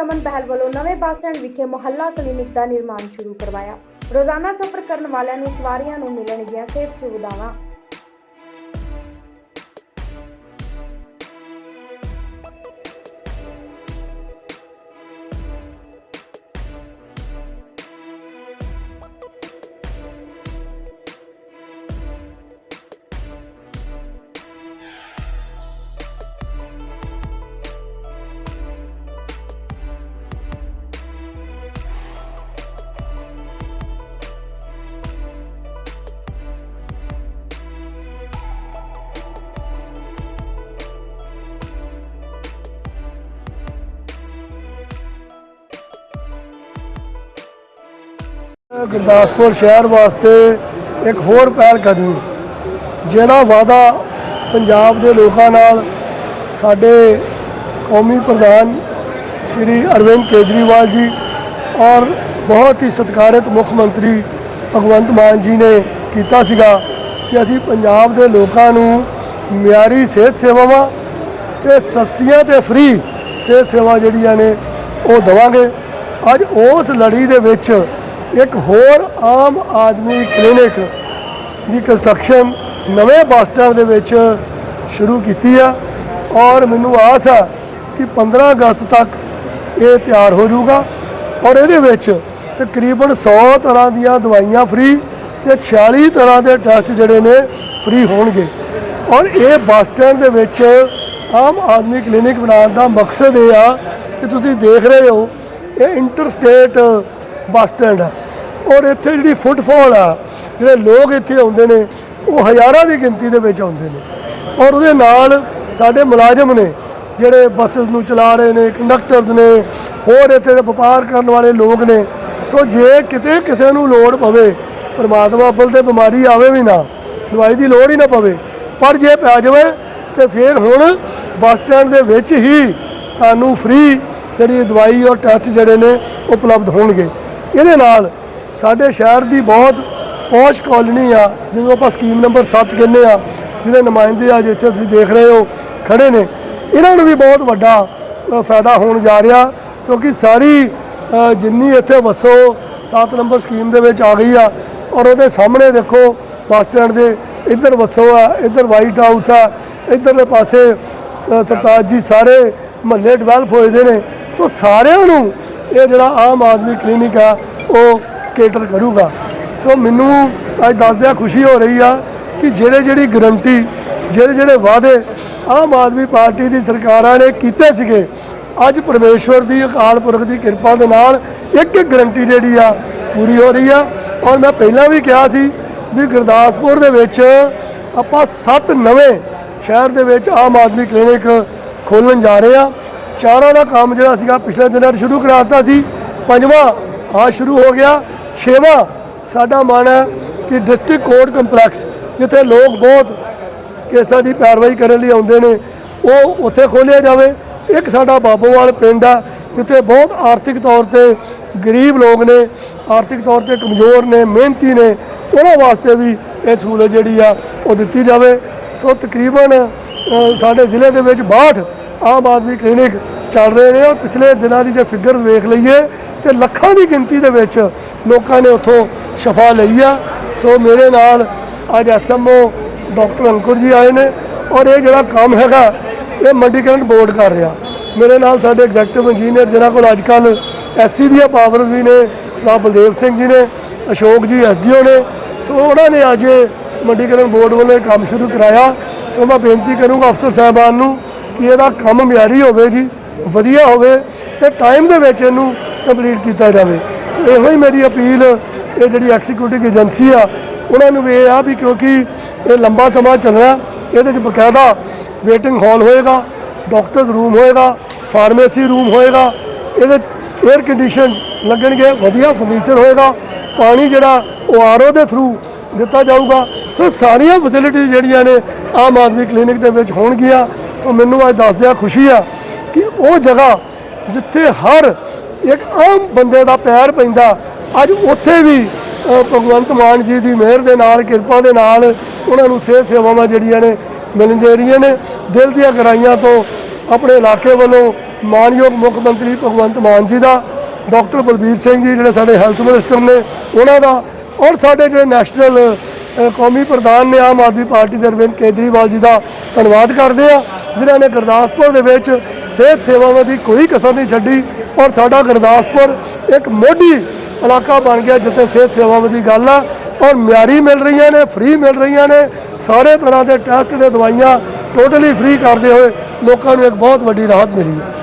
ਰਮਨ ਬਹਿਲ ਵੱਲੋਂ ਨਵੇਂ bus stand ਵਿਖੇ ਮੁਹੱਲਾ ਕਲੀਨਿਕ ਦਾ ਨਿਰਮਾਣ ਸ਼ੁਰੂ ਕਰਵਾਇਆ। ਰੋਜ਼ਾਨਾ ਸਫ਼ਰ ਕਰਨ ਵਾਲਿਆਂ ਨੂੰ ਸਵਾਰੀਆਂ ਨੂੰ ਮਿਲਣਗੀਆਂ ਸਿਹਤ ਸੁਵਿਧਾਵਾਂ। ਗੁਰਦਾਸਪੁਰ ਸ਼ਹਿਰ ਵਾਸਤੇ ਇੱਕ ਹੋਰ ਪਹਿਲ ਕਦਮੀ, ਜਿਹੜਾ ਵਾਅਦਾ ਪੰਜਾਬ ਦੇ ਲੋਕਾਂ ਨਾਲ ਸਾਡੇ ਕੌਮੀ ਪ੍ਰਧਾਨ ਸ਼੍ਰੀ ਅਰਵਿੰਦ ਕੇਜਰੀਵਾਲ ਜੀ ਔਰ ਬਹੁਤ ਹੀ ਸਤਿਕਾਰਤ ਮੁੱਖ ਮੰਤਰੀ ਭਗਵੰਤ ਮਾਨ ਜੀ ਨੇ ਕੀਤਾ ਸੀਗਾ ਕਿ ਅਸੀਂ ਪੰਜਾਬ ਦੇ ਲੋਕਾਂ ਨੂੰ ਮਿਆਰੀ ਸਿਹਤ ਸੇਵਾਵਾਂ ਤੇ ਸਸਤੀਆਂ ਤੇ ਫ੍ਰੀ ਸਿਹਤ ਸੇਵਾ ਜਿਹੜੀਆਂ ਨੇ ਉਹ ਦਵਾਂਗੇ। ਅੱਜ ਉਸ ਲੜੀ ਦੇ ਵਿੱਚ ਇੱਕ ਹੋਰ ਆਮ ਆਦਮੀ ਕਲੀਨਿਕ ਦੀ ਕੰਸਟਰਕਸ਼ਨ ਨਵੇਂ ਬੱਸ ਸਟੈਂਡ ਦੇ ਵਿੱਚ ਸ਼ੁਰੂ ਕੀਤੀ ਆ ਔਰ ਮੈਨੂੰ ਆਸ ਆ ਕਿ 15 ਅਗਸਤ ਤੱਕ ਇਹ ਤਿਆਰ ਹੋ ਜਾਊਗਾ ਔਰ ਇਹਦੇ ਵਿੱਚ ਤਕਰੀਬਨ 100 ਤਰ੍ਹਾਂ ਦੀਆਂ ਦਵਾਈਆਂ ਫ੍ਰੀ ਤੇ 46 ਤਰ੍ਹਾਂ ਦੇ ਟੈਸਟ ਜਿਹੜੇ ਨੇ ਫ੍ਰੀ ਹੋਣਗੇ। ਔਰ ਇਹ ਬੱਸ ਸਟੈਂਡ ਦੇ ਵਿੱਚ ਆਮ ਆਦਮੀ ਕਲੀਨਿਕ ਬਣਾਉਣ ਦਾ ਮਕਸਦ ਇਹ ਆ ਕਿ ਤੁਸੀਂ ਦੇਖ ਰਹੇ ਹੋ, ਇਹ ਇੰਟਰਸਟੇਟ ਬੱਸ ਸਟੈਂਡ ਆ। ਔਰ ਇੱਥੇ ਜਿਹੜੀ ਫੁੱਟਫਾਲ ਆ, ਜਿਹੜੇ ਲੋਕ ਇੱਥੇ ਆਉਂਦੇ ਨੇ, ਉਹ ਹਜ਼ਾਰਾਂ ਦੀ ਗਿਣਤੀ ਦੇ ਵਿੱਚ ਆਉਂਦੇ ਨੇ। ਔਰ ਉਹਦੇ ਨਾਲ ਸਾਡੇ ਮੁਲਾਜ਼ਮ ਨੇ, ਜਿਹੜੇ ਬੱਸਸ ਨੂੰ ਚਲਾ ਰਹੇ ਨੇ, ਕੰਡਕਟਰਸ ਨੇ, ਹੋਰ ਇੱਥੇ ਦੇ ਵਪਾਰ ਕਰਨ ਵਾਲੇ ਲੋਕ ਨੇ। ਸੋ ਜੇ ਕਿਤੇ ਕਿਸੇ ਨੂੰ ਲੋੜ ਪਵੇ, ਪਰਮਾਤਮਾ ਅੱਬਲ ਤੇ ਬਿਮਾਰੀ ਆਵੇ ਵੀ ਨਾ, ਦਵਾਈ ਦੀ ਲੋੜ ਹੀ ਨਾ ਪਵੇ, ਪਰ ਜੇ ਪੈ ਜਾਵੇ, ਤੇ ਫਿਰ ਹੁਣ ਬੱਸ ਸਟੈਂਡ ਦੇ ਵਿੱਚ ਹੀ ਤੁਹਾਨੂੰ ਫ੍ਰੀ ਜਿਹੜੀ ਦਵਾਈ ਔਰ ਟੈਸਟ ਜਿਹੜੇ ਨੇ, ਉਪਲਬਧ ਹੋਣਗੇ। ਇਹਦੇ ਨਾਲ ਸਾਡੇ ਸ਼ਹਿਰ ਦੀ ਬਹੁਤ ਪੌਸ਼ ਕਾਲੋਨੀ ਆ, ਜਿਹਨੂੰ ਆਪਾਂ ਸਕੀਮ ਨੰਬਰ 7 ਕਹਿੰਦੇ ਆ, ਜਿਹਦੇ ਨੁਮਾਇੰਦੇ ਅੱਜ ਇੱਥੇ ਤੁਸੀਂ ਦੇਖ ਰਹੇ ਹੋ, ਖੜੇ ਨੇ। ਇਹਨਾਂ ਨੂੰ ਵੀ ਬਹੁਤ ਵੱਡਾ ਫਾਇਦਾ ਹੋਣ ਜਾ ਰਿਹਾ, ਕਿਉਂਕਿ ਸਾਰੀ ਜਿੰਨੀ ਇੱਥੇ ਵਸੋ 7 ਨੰਬਰ ਸਕੀਮ ਦੇ ਵਿੱਚ ਆ ਗਈ ਆ, ਔਰ ਉਹਦੇ ਸਾਹਮਣੇ ਦੇਖੋ, ਬੱਸ ਸਟੈਂਡ ਦੇ, ਇੱਧਰ ਵਸੋ ਆ, ਇੱਧਰ ਵਾਈਟ ਹਾਊਸ ਆ, ਇੱਧਰਲੇ ਪਾਸੇ ਸਰਤਾਜ ਜੀ ਸਾਰੇ ਮਹੱਲੇ ਡਿਵੈਲਪ ਹੋਏ ਦੇ ਨੇ। ਤੋਂ ਸਾਰਿਆਂ ਨੂੰ ਇਹ ਜਿਹੜਾ ਆਮ ਆਦਮੀ ਕਲੀਨਿਕ ਆ, ਉਹ ਕੇਟਰ ਕਰੂਗਾ। ਸੋ ਮੈਨੂੰ ਅੱਜ ਦੱਸਦਿਆਂ ਖੁਸ਼ੀ ਹੋ ਰਹੀ ਆ ਕਿ ਜਿਹੜੇ ਜਿਹੜੀ ਗਰੰਟੀ ਜਿਹੜੇ ਜਿਹੜੇ ਵਾਅਦੇ ਆਮ ਆਦਮੀ ਪਾਰਟੀ ਦੀ ਸਰਕਾਰਾਂ ਨੇ ਕੀਤੇ ਸੀਗੇ, ਅੱਜ ਪਰਮੇਸ਼ਵਰ ਦੀ, ਅਕਾਲ ਪੁਰਖ ਦੀ ਕਿਰਪਾ ਦੇ ਨਾਲ ਇੱਕ ਇੱਕ ਗਰੰਟੀ ਜਿਹੜੀ ਆ ਪੂਰੀ ਹੋ ਰਹੀ ਆ। ਔਰ ਮੈਂ ਪਹਿਲਾਂ ਵੀ ਕਿਹਾ ਸੀ ਵੀ ਗੁਰਦਾਸਪੁਰ ਦੇ ਵਿੱਚ ਆਪਾਂ ਸੱਤ ਨਵੇਂ ਸ਼ਹਿਰ ਦੇ ਵਿੱਚ ਆਮ ਆਦਮੀ ਕਲੀਨਿਕ ਖੋਲਣ ਜਾ ਰਹੇ ਆ। ਚਾਰਾਂ ਦਾ ਕੰਮ ਜਿਹੜਾ ਸੀਗਾ, ਪਿਛਲੇ ਦਿਨਾਂ 'ਚ ਸ਼ੁਰੂ ਕਰਾ ਦਿੱਤਾ ਸੀ। ਪੰਜਵਾਂ ਆ ਸ਼ੁਰੂ ਹੋ ਗਿਆ। ਛੇਵਾਂ, ਸਾਡਾ ਮਨ ਹੈ ਕਿ ਡਿਸਟ੍ਰਿਕਟ ਕੋਰਟ ਕੰਪਲੈਕਸ, ਜਿੱਥੇ ਲੋਕ ਬਹੁਤ ਕੇਸਾਂ ਦੀ ਪੈਰਵਾਈ ਕਰਨ ਲਈ ਆਉਂਦੇ ਨੇ, ਉਹ ਉੱਥੇ ਖੋਲ੍ਹਿਆ ਜਾਵੇ। ਇੱਕ ਸਾਡਾ ਬਾਬੋਵਾਲ ਪਿੰਡ ਆ ਜਿੱਥੇ ਬਹੁਤ ਆਰਥਿਕ ਤੌਰ ਤੇ ਗਰੀਬ ਲੋਕ ਨੇ, ਆਰਥਿਕ ਤੌਰ ਤੇ ਕਮਜ਼ੋਰ ਨੇ, ਮਿਹਨਤੀ ਨੇ, ਉਹਨਾਂ ਵਾਸਤੇ ਵੀ ਇਹ ਸਹੂਲਤ ਜਿਹੜੀ ਆ, ਉਹ ਦਿੱਤੀ ਜਾਵੇ। ਸੋ ਤਕਰੀਬਨ ਸਾਡੇ ਜ਼ਿਲ੍ਹੇ ਦੇ ਵਿੱਚ 62 ਆਮ ਆਦਮੀ ਕਲੀਨਿਕ ਚੱਲ ਰਹੇ ਨੇ। ਔਰ ਪਿਛਲੇ ਦਿਨਾਂ ਦੀ ਜੇ ਫਿਗਰ ਵੇਖ ਲਈਏ ਤੇ ਲੱਖਾਂ ਦੀ ਗਿਣਤੀ ਦੇ ਵਿੱਚ ਲੋਕਾਂ ਨੇ ਉੱਥੋਂ ਸ਼ਫਾ ਲਈ ਆ। ਸੋ ਮੇਰੇ ਨਾਲ ਅੱਜ ਐਸਐਮਓ ਡਾਕਟਰ ਅੰਕੁਰ ਜੀ ਆਏ ਨੇ ਔਰ ਇਹ ਜਿਹੜਾ ਕੰਮ ਹੈਗਾ, ਇਹ ਮੰਡੀਕਰਨ ਬੋਰਡ ਕਰ ਰਿਹਾ। ਮੇਰੇ ਨਾਲ ਸਾਡੇ ਐਗਜ਼ੈਕਟਿਵ ਇੰਜੀਨੀਅਰ ਜਿਨ੍ਹਾਂ ਕੋਲ ਅੱਜ ਕੱਲ ਐਸਸੀ ਦੀਆਂ ਪਾਵਰਸ ਵੀ ਨੇ ਸਾਹਿਬ ਬਲਦੇਵ ਸਿੰਘ ਜੀ ਨੇ, ਅਸ਼ੋਕ ਜੀ ਐਸਡੀਓ ਨੇ। ਸੋ ਉਹਨਾਂ ਨੇ ਅੱਜ ਮੰਡੀਕਰਨ ਬੋਰਡ ਵੱਲੋਂ ਇਹ ਕੰਮ ਸ਼ੁਰੂ ਕਰਾਇਆ। ਸੋ ਮੈਂ ਬੇਨਤੀ ਕਰੂੰਗਾ ਅਫਸਰ ਸਾਹਿਬਾਨ ਨੂੰ ਕਿ ਇਹਦਾ ਕੰਮ ਮਿਆਰੀ ਹੋਵੇ ਜੀ, ਵਧੀਆ ਹੋਵੇ ਤੇ ਟਾਈਮ ਦੇ ਵਿੱਚ ਇਹਨੂੰ ਕੰਪਲੀਟ ਕੀਤਾ ਜਾਵੇ। ਸੋ ਇਹੋ ਹੀ ਮੇਰੀ ਅਪੀਲ, ਇਹ ਜਿਹੜੀ ਐਗਜ਼ੀਕਿਊਟਿਵ ਏਜੰਸੀ ਆ, ਉਹਨਾਂ ਨੂੰ ਵੀ ਇਹ ਆ ਵੀ ਕਿਉਂਕਿ ਇਹ ਲੰਬਾ ਸਮਾਂ ਚੱਲਣਾ, ਇਹਦੇ 'ਚ ਬਕਾਇਦਾ ਵੇਟਿੰਗ ਹਾਲ ਹੋਏਗਾ ਡਾਕਟਰਸ ਰੂਮ ਹੋਏਗਾ ਫਾਰਮੇਸੀ ਰੂਮ ਹੋਏਗਾ, ਇਹਦੇ 에ਅਰ ਕੰਡੀਸ਼ਨ ਲੱਗਣਗੇ, ਵਧੀਆ ਫਰਨੀਚਰ ਹੋਏਗਾ, ਪਾਣੀ ਜਿਹੜਾ ਉਹ ਆਰਓ ਦੇ ਥਰੂ ਦਿੱਤਾ ਜਾਊਗਾ। ਸੋ ਸਾਰੀਆਂ ਫੈਸਿਲਿਟੀਆਂ ਜਿਹੜੀਆਂ ਨੇ, ਆਮ ਆਦਮੀ ਕਲੀਨਿਕ ਦੇ ਵਿੱਚ ਹੋਣਗੀਆਂ। ਸੋ ਮੈਨੂੰ ਅੱਜ ਦੱਸਦਿਆਂ ਖੁਸ਼ੀ ਆ ਕਿ ਉਹ ਜਗ੍ਹਾ ਜਿੱਥੇ ਹਰ ਇੱਕ ਆਮ ਬੰਦੇ ਦਾ ਪੈਰ ਪੈਂਦਾ, ਅੱਜ ਉੱਥੇ ਵੀ ਭਗਵੰਤ ਮਾਨ ਜੀ ਦੀ ਮਿਹਰ ਦੇ ਨਾਲ, ਕਿਰਪਾ ਦੇ ਨਾਲ ਉਹਨਾਂ ਨੂੰ ਸਿਹਤ ਸੇਵਾਵਾਂ ਜਿਹੜੀਆਂ ਨੇ ਮਿਲਣ ਜਾ ਰਹੀਆਂ ਨੇ। ਦਿਲ ਦੀਆਂ ਗਹਿਰਾਈਆਂ ਤੋਂ ਆਪਣੇ ਇਲਾਕੇ ਵੱਲੋਂ ਮਾਨਯੋਗ ਮੁੱਖ ਮੰਤਰੀ ਭਗਵੰਤ ਮਾਨ ਜੀ ਦਾ, ਡਾਕਟਰ ਬਲਬੀਰ ਸਿੰਘ ਜੀ ਜਿਹੜੇ ਸਾਡੇ ਹੈਲਥ ਮਿਨਿਸਟਰ ਨੇ, ਉਹਨਾਂ ਦਾ ਔਰ ਸਾਡੇ ਜਿਹੜੇ ਨੈਸ਼ਨਲ ਕੌਮੀ ਪ੍ਰਧਾਨ ਨੇ ਆਮ ਆਦਮੀ ਪਾਰਟੀ ਦੇ ਅਰਵਿੰਦ ਕੇਜਰੀਵਾਲ ਜੀ ਦਾ ਧੰਨਵਾਦ ਕਰਦੇ ਆ ਜਿਨ੍ਹਾਂ ਨੇ ਗੁਰਦਾਸਪੁਰ ਦੇ ਵਿੱਚ ਸਿਹਤ ਸੇਵਾਵਾਂ ਦੀ ਕੋਈ ਕਸਰ ਨਹੀਂ ਛੱਡੀ ਔਰ ਸਾਡਾ ਗੁਰਦਾਸਪੁਰ ਇੱਕ ਮੋਢੀ ਇਲਾਕਾ ਬਣ ਗਿਆ ਜਿੱਥੇ ਸਿਹਤ ਸੇਵਾਵਾਂ ਦੀ ਗੱਲ ਆ ਔਰ ਮਿਆਰੀ ਮਿਲ ਰਹੀਆਂ ਨੇ, ਫ੍ਰੀ ਮਿਲ ਰਹੀਆਂ ਨੇ, ਸਾਰੇ ਤਰ੍ਹਾਂ ਦੇ ਟੈਸਟ ਤੇ ਦਵਾਈਆਂ ਟੋਟਲੀ ਫ੍ਰੀ ਕਰਦੇ ਹੋਏ ਲੋਕਾਂ ਨੂੰ ਇੱਕ ਬਹੁਤ ਵੱਡੀ ਰਾਹਤ ਮਿਲੀ ਹੈ।